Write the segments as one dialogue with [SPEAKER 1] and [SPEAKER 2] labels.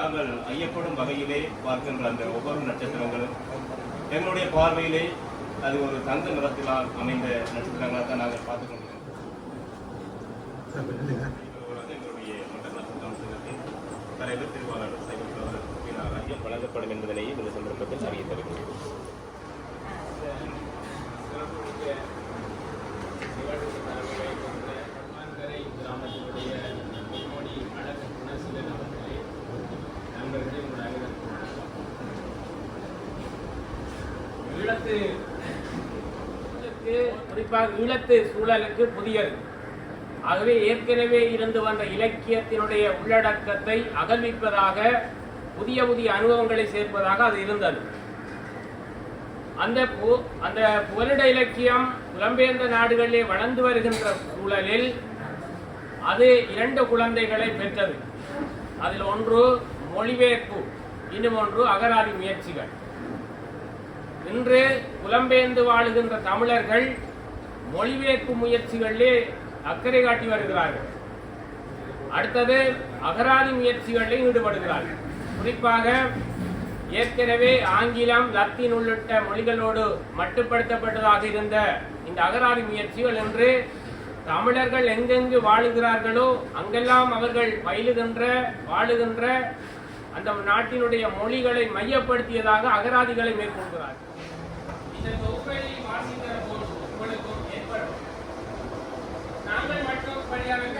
[SPEAKER 1] நாங்கள் ஐயப்படும் வகையிலே பார்க்கின்ற அந்த ஒவ்வொரு நட்சத்திரங்களும் எங்களுடைய பார்வையிலே அது ஒரு தங்க நிறத்தினால் அமைந்த நட்சத்திரங்களாக தான் நாங்கள் பார்த்துக் கொண்டிருக்கிறோம் எங்களுடைய மண்டல கவுன்சிலத்தின் தலைவர் திருவாளர் ஐயம் வழங்கப்படும் என்பதனையும் இந்த சந்தர்ப்பத்தில் அறிய தருகிறேன்
[SPEAKER 2] ஈழத்து குறிப்பாக ஈழத்து சூழலுக்கு புதியது. ஆகவே ஏற்கனவே இருந்து வந்த இலக்கியத்தினுடைய உள்ளடக்கத்தை அகல்விப்பதாக புதிய புதிய அனுபவங்களை சேர்ப்பதாக அது இருந்தது. அந்த பு- அந்த புகலிட இலக்கியம் புலம்பெயர்ந்த நாடுகளிலே வளர்ந்து வருகின்ற சூழலில் அது இரண்டு குழந்தைகளை பெற்றது. அதில் ஒன்று மொழிபெயர்ப்பு இன்னும் ஒன்று அகராதி முயற்சிகள். இன்று புலம்பெயர்ந்து வாழுகின்ற தமிழர்கள் மொழிபெயர்ப்பு முயற்சிகளிலே அக்கறை காட்டி வருகிறார்கள். அடுத்தது அகராதி முயற்சிகளில் ஈடுபடுகிறார்கள். குறிப்பாக ஏற்கனவே ஆங்கிலம் லத்தீன் உள்ளிட்ட மொழிகளோடு மட்டுப்படுத்தப்பட்டதாக இருந்த இந்த அகராதி முயற்சிகள் என்று தமிழர்கள் எங்கெங்கு வாழுகிறார்களோ அங்கெல்லாம் அவர்கள் பயிலுகின்ற வாழுகின்ற அந்த நாட்டினுடைய மொழிகளை மையப்படுத்தியதாக அகராதிகளை மேற்கொள்கிறார்கள் இந்த தொகுப்பை வாசிக்கிற போது உங்களுக்கும் ஏற்படும். நாங்கள் மட்டும் படியாமல்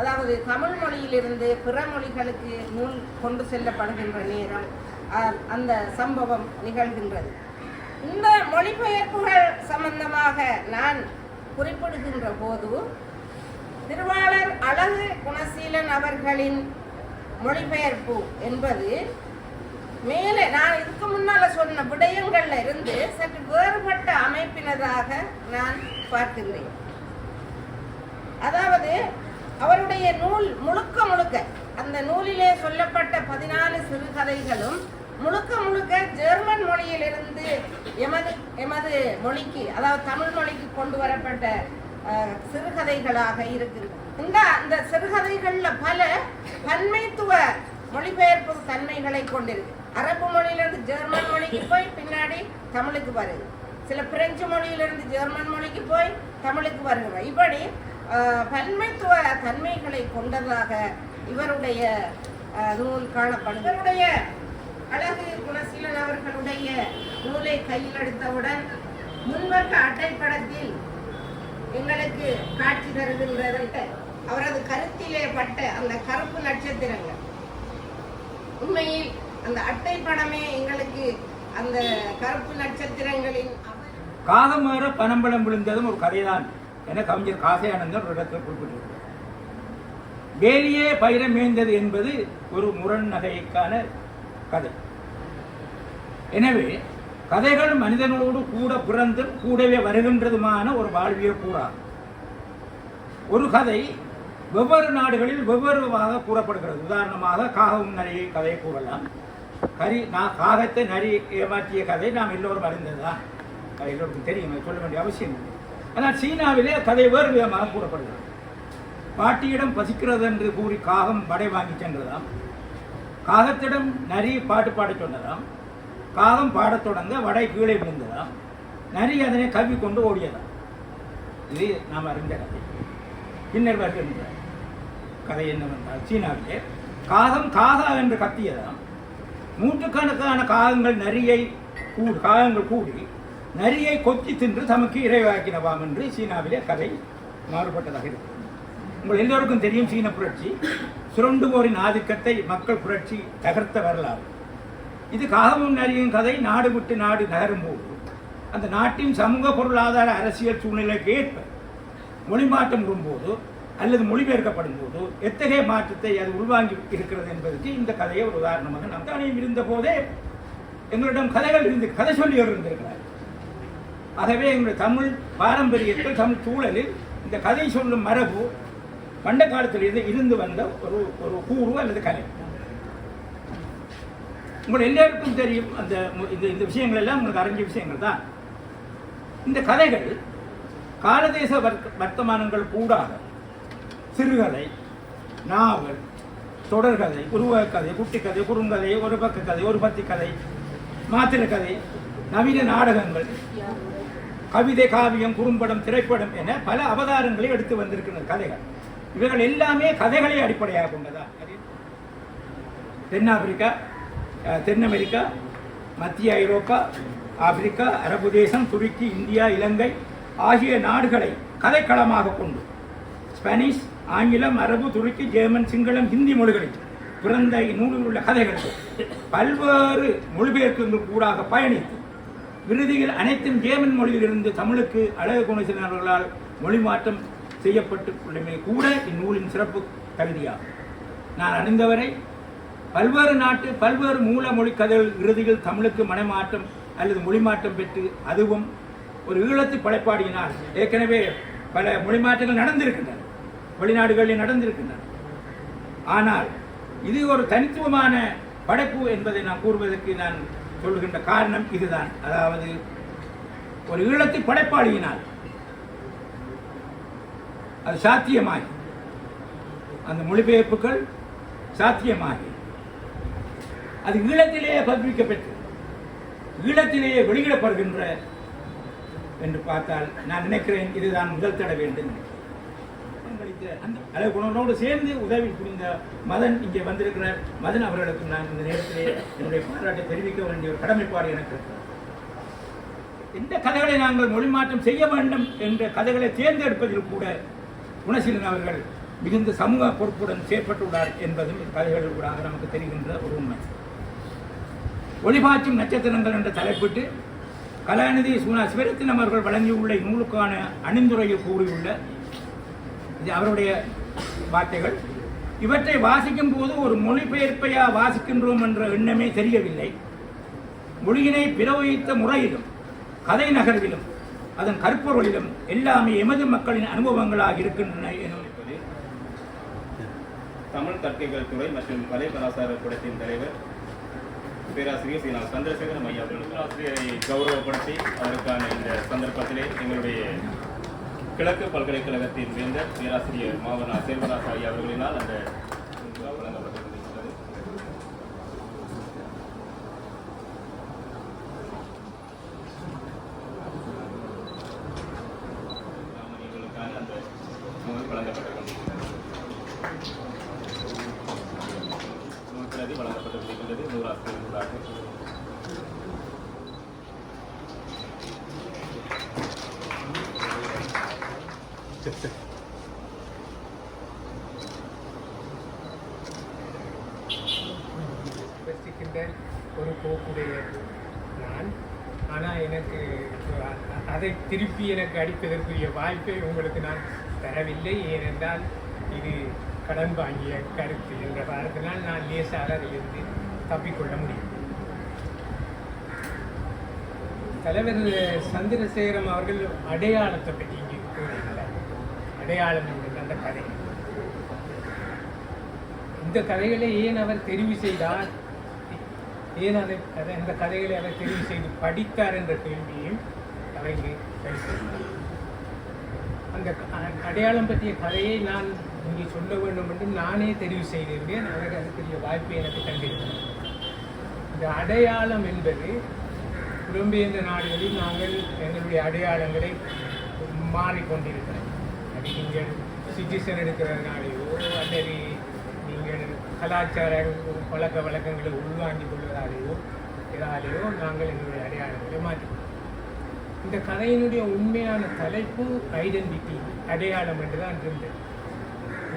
[SPEAKER 3] அதாவது தமிழ் மொழியிலிருந்து பிற மொழிகளுக்கு நூல் கொண்டு செல்லப்படுகின்ற நேரம் அந்த சம்பவம் நிகழ்கின்றது. இந்த மொழிபெயர்ப்புகள் சம்பந்தமாக நான் குறிப்பிடுகின்ற போது திருவாளர் அழகு குணசீலன் அவர்களின் மொழிபெயர்ப்பு என்பது மேலே நான் இதுக்கு முன்னால சொன்ன விடயங்கள்ல இருந்து சற்று வேறுபட்ட அமைப்பினதாக நான் பார்க்கின்றேன். அதாவது அவருடைய நூல் முழுக்க முழுக்க அந்த நூலிலே சொல்லப்பட்ட பதினாலு சிறுகதைகளும் முழுக்க முழுக்க ஜெர்மன் மொழியிலிருந்து எமது எமது மொழிக்கு அதாவது தமிழ் மொழிக்கு கொண்டு வரப்பட்ட சிறுகதைகளாக இருக்கின்றன. இந்த அந்த சிறுகதைகளில் பல பன்மைத்துவ மொழிபெயர்ப்பு தன்மைகளை கொண்டிருக்கு. அரபு மொழியிலிருந்து ஜெர்மன் மொழிக்கு போய் பின்னாடி தமிழுக்கு வருது. சில பிரெஞ்சு மொழியிலிருந்து ஜெர்மன் மொழிக்கு போய் தமிழுக்கு வருகிறது இப்படி பன்மைத்துவ தன்மைகளை கொண்டதாக இவருடைய நூல் காணப்படும். இவருடைய அழகு குணசீலன் அவர்களுடைய நூலை கையில் எடுத்தவுடன் முன்பக்க அட்டைப்படத்தில் எங்களுக்கு காட்சி தருகின்றது அவரது கருத்திலே பட்ட அந்த கருப்பு நட்சத்திரங்கள். உண்மையில் அந்த அட்டை படமே எங்களுக்கு அந்த கருப்பு நட்சத்திரங்களின் காதம்
[SPEAKER 4] காகமேற பனம்பழம் விழுந்ததும் ஒரு கதைதான். என கவிஞர் காசையானந்தர் ஒரு இடத்தில் குறிப்பிட்டிருக்கிறார். வேலியே பயிர மேய்ந்தது என்பது ஒரு முரண் நகைக்கான கதை. எனவே கதைகள் மனிதனோடு கூட பிறந்தும் கூடவே வருகின்றதுமான ஒரு வாழ்வியல் கூறாகும். ஒரு கதை வெவ்வேறு நாடுகளில் வெவ்வேறுவாக கூறப்படுகிறது. உதாரணமாக காகவும் நரியை கதையை கூறலாம். கரி நான் காகத்தை நரி ஏமாற்றிய கதை நாம் எல்லோரும் அறிந்ததுதான் எல்லோருக்கும் தெரியும் சொல்ல வேண்டிய அவசியம் இல்லை. ஆனால் சீனாவிலே கதை வேறு விதமாக கூறப்படுகிறது. பாட்டியிடம் பசிக்கிறது என்று கூறி காகம் படை வாங்கி சென்றதாம். காகத்திடம் நரி பாட்டு பாடச் சொன்னதாம். காகம் பாடத் தொடங்க வடை கீழே விழுந்ததாம். நரி அதனை கவ்வி கொண்டு ஓடியதாம். இது நாம் அறிந்த கதை. பின்னர் வருகின்றார். கதை என்னவென்றால் சீனாவிலே காகம் காகா என்று கத்தியதாம். நூற்றுக்கணக்கான காகங்கள் நரியை கூடு காகங்கள் கூடி நரியை கொத்தி தின்று தமக்கு இறைவாக்கினவாம் என்று சீனாவிலே கதை மாறுபட்டதாக இருக்கிறது உங்கள் எல்லோருக்கும் தெரியும் சீன புரட்சி. சுரண்டுவோரின் ஆதிக்கத்தை மக்கள் புரட்சி தகர்த்த வரலாறு. இது காகமும் நரியும் கதை நாடு விட்டு நாடு நகரும்போது அந்த நாட்டின் சமூக பொருளாதார அரசியல் சூழ்நிலைக்கு ஏற்ப மொழி மாற்றம் வரும்போது அல்லது மொழிபெயர்க்கப்படும் போது எத்தகைய மாற்றத்தை அது உள்வாங்கி இருக்கிறது என்பதற்கு இந்த கதையை ஒரு உதாரணமாக நாம் தானே இருந்த போதே எங்களிடம் கதைகள் இருந்து கதை சொல்லி இருந்திருக்கிறார் ஆகவே எங்களுடைய தமிழ் பாரம்பரியத்தில் தமிழ் சூழலில் இந்த கதை சொல்லும் மரபு பண்ட காலத்திலிருந்து இருந்து இருந்து வந்த ஒரு ஒரு கூறு அல்லது கலை. உங்கள் எல்லாருக்கும் தெரியும் அந்த இந்த இந்த விஷயங்கள் எல்லாம் உங்களுக்கு அறிஞ்ச விஷயங்கள் தான். இந்த கதைகள் காலதேச வர்த்தமானங்கள் கூடாக சிறுகதை நாவல் தொடர்கதை உருவக்கதை குட்டிக்கதை குறுங்கதை ஒரு பக்க கதை ஒரு பத்தி கதை மாத்திர கதை நவீன நாடகங்கள் கவிதை காவியம் குறும்படம் திரைப்படம் என பல அவதாரங்களை எடுத்து வந்திருக்கிற கதைகள். இவைகள் எல்லாமே கதைகளை அடிப்படையாக கொண்டதா? தென்னாப்பிரிக்கா தென் அமெரிக்கா மத்திய ஐரோப்பா ஆப்பிரிக்கா அரபு தேசம் துருக்கி இந்தியா இலங்கை ஆகிய நாடுகளை கதைக்களமாக கொண்டு ஸ்பானிஷ் ஆங்கிலம் அரபு துருக்கி ஜெர்மன் சிங்களம் ஹிந்தி மொழிகளில் பிறந்த இந்நூலில் உள்ள கதைகள். பல்வேறு மொழிபெயர்ப்புகள் கூடாக பயணித்து விருதிகள் அனைத்தும் ஜேமன் மொழியிலிருந்து தமிழுக்கு அழகு குணசினர்களால் மொழி மாற்றம் செய்யப்பட்டு உள்ளமே கூட இந்நூலின் சிறப்பு கருதியாகும். நான் அறிந்தவரை பல்வேறு நாட்டு பல்வேறு மூல மொழி கதைகள் இறுதியில் தமிழுக்கு மனமாற்றம் அல்லது மொழி மாற்றம் பெற்று அதுவும் ஒரு ஈழத்து படைப்பாடியினால் ஏற்கனவே பல மொழி மாற்றங்கள் நடந்திருக்கின்றன. வெளிநாடுகளில் நடந்திருக்கின்றன. ஆனால் இது ஒரு தனித்துவமான படைப்பு என்பதை நான் கூறுவதற்கு நான் சொல்லுகின்ற காரணம் இதுதான். அதாவது ஒரு ஈழத்து படைப்பாளியினால் அது சாத்தியமாகி அந்த மொழிபெயர்ப்புகள் சாத்தியமாகி அது ஈழத்திலேயே பதிவிக்கப்பட்டு ஈழத்திலேயே வெளியிடப்படுகின்ற என்று பார்த்தால் நான் நினைக்கிறேன் இதுதான் முதல் தடவை என்று நினைக்கிறேன். அந்த அழகுணரோடு சேர்ந்து உதவி புரிந்த மதன் இங்கே வந்திருக்கிறார் மதன் அவர்களுக்கு நான் இந்த நேரத்திலே என்னுடைய பாராட்டை தெரிவிக்க வேண்டிய ஒரு கடமைப்பாடு எனக்கு இருக்கிறது. எந்த கதைகளை நாங்கள் மொழி மாற்றம் செய்ய வேண்டும் என்ற கதைகளை தேர்ந்தெடுப்பதில் கூட குணசீலன் அவர்கள் மிகுந்த சமூக பொறுப்புடன் செயற்பட்டுள்ளார் என்பதும் கதைகள் கூட நமக்கு தெரிகின்ற ஒரு உண்மை ஒளிபாய்ச்சும் நட்சத்திரங்கள் என்ற தலைப்பிட்டு கலாநிதி சுனா சிவரத்தினம் அவர்கள் வழங்கியுள்ள நூலுக்கான அணிந்துரையில் கூறியுள்ள இது அவருடைய வார்த்தைகள். இவற்றை வாசிக்கும் போது ஒரு மொழிபெயர்ப்பையா வாசிக்கின்றோம் என்ற எண்ணமே தெரியவில்லை. மொழியினை பிரவகித்த முறையிலும் கதை நகர்விலும் அதன் கருப்பொருளிலும் எல்லாமே எமது மக்களின் அனுபவங்களாக இருக்கின்றன எனும்
[SPEAKER 1] தமிழ் தற்கைகள் துறை மற்றும் கலை கலாச்சார கூடத்தின் தலைவர் பேராசிரியர் சீனா சந்திரசேகரன் ஐயா அவர்கள். ஆசிரியரை கௌரவப்படுத்தி அதற்கான இந்த சந்தர்ப்பத்திலே எங்களுடைய கிழக்கு பல்கலைக்கழகத்தின் வேந்தர் பேராசிரியர் மாவனா செல்வராஜ் ஐயா அவர்களினால் அந்த
[SPEAKER 5] வசிக்கின்ற ஒரு போக்குடைய நான். ஆனால் எனக்கு அதை திருப்பி எனக்கு அடிப்பதற்குரிய வாய்ப்பை உங்களுக்கு நான் தரவில்லை. ஏனென்றால் இது கடன் வாங்கிய கருத்து என்ற காரணத்தினால் நான் லேசாக அதிலிருந்து தப்பிக்கொள்ள முடியும். தலைவர் சந்திரசேகரம் அவர்கள் அடையாளத்தை பற்றி அடையாளம் என்பது அந்த கதை. இந்த கதைகளை ஏன் அவர் தெரிவு செய்தார்? ஏன் அதை கதை அந்த கதைகளை அவர் தெரிவு செய்து படித்தார் என்ற கேள்வியும் கலைஞர் அந்த அடையாளம் பற்றிய கதையை நான் இங்கே சொல்ல வேண்டும் என்று நானே தெரிவு செய்திருந்தேன். அவர் அதுக்குரிய வாய்ப்பை எனக்கு தந்திருக்கிறார் இந்த அடையாளம் என்பது புலம்பெயர்ந்த நாடுகளில் நாங்கள் எங்களுடைய அடையாளங்களை மாறிக்கொண்டிருக்கிறோம். நீங்கள் சிட்டிசன் எடுக்கிறதுனாலேயோ அல்லது நீங்கள் கலாச்சார பழக்க வழக்கங்களை உள்வாங்கிக் கொள்வதாலேயோ இதாலேயோ நாங்கள் எங்களுடைய அடையாளங்களை மாற்றிக்கொள்கிறோம். இந்த கதையினுடைய உண்மையான தலைப்பு ஐடென்டிட்டி அடையாளம் என்று தான் இருந்தது.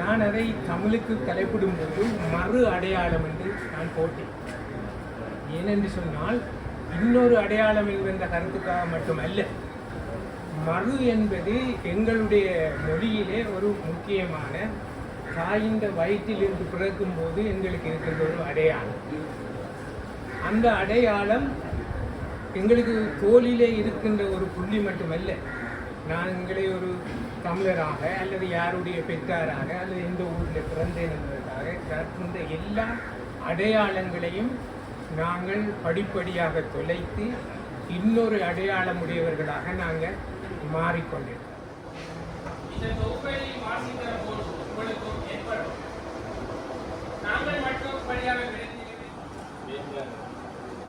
[SPEAKER 5] நான் அதை தமிழுக்கு தலைப்பிடும் போது மறு அடையாளம் என்று நான் போட்டேன். ஏனென்று சொன்னால் இன்னொரு அடையாளம் என்கின்ற கருத்துக்காக மட்டுமல்ல மறு என்பது எங்களுடைய மொழியிலே ஒரு முக்கியமான தாயின் வயிற்றிலிருந்து பிறக்கும் போது எங்களுக்கு இருக்கின்ற ஒரு அடையாளம். அந்த அடையாளம் எங்களுக்கு தோலிலே இருக்கின்ற ஒரு புள்ளி மட்டுமல்ல. நான் எங்களை ஒரு தமிழராக அல்லது யாருடைய பெற்றாராக அல்லது எந்த ஊரில் பிறந்தேன் என்பதற்காக கற்கின்ற எல்லா அடையாளங்களையும் நாங்கள் படிப்படியாக தொலைத்து இன்னொரு அடையாளமுடையவர்களாக நாங்கள் மாறிக்கொண்டிருக்கிறோம்
[SPEAKER 2] நாங்கள்